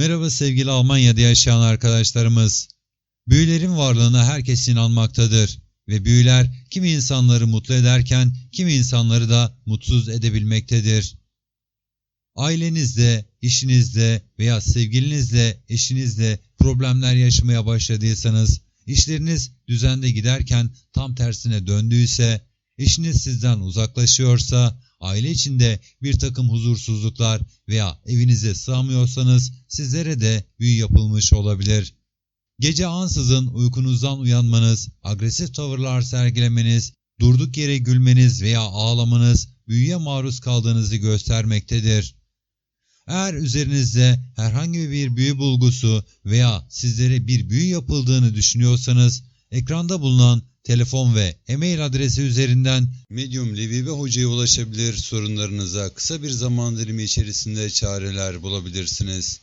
Merhaba sevgili Almanya'da yaşayan arkadaşlarımız. Büyülerin varlığına herkes inanmaktadır ve büyüler kimi insanları mutlu ederken kimi insanları da mutsuz edebilmektedir. Ailenizde, işinizde veya sevgilinizle, eşinizle problemler yaşamaya başladıysanız, işleriniz düzende giderken tam tersine döndüyse, eşiniz sizden uzaklaşıyorsa, aile içinde bir takım huzursuzluklar veya evinize sığamıyorsanız sizlere de büyü yapılmış olabilir. Gece ansızın uykunuzdan uyanmanız, agresif tavırlar sergilemeniz, durduk yere gülmeniz veya ağlamanız büyüye maruz kaldığınızı göstermektedir. Eğer üzerinizde herhangi bir büyü bulgusu veya sizlere bir büyü yapıldığını düşünüyorsanız, ekranda bulunan telefon ve e-mail adresi üzerinden Medium Levi ve hocaya ulaşabilir, sorunlarınıza kısa bir zaman dilimi içerisinde çareler bulabilirsiniz.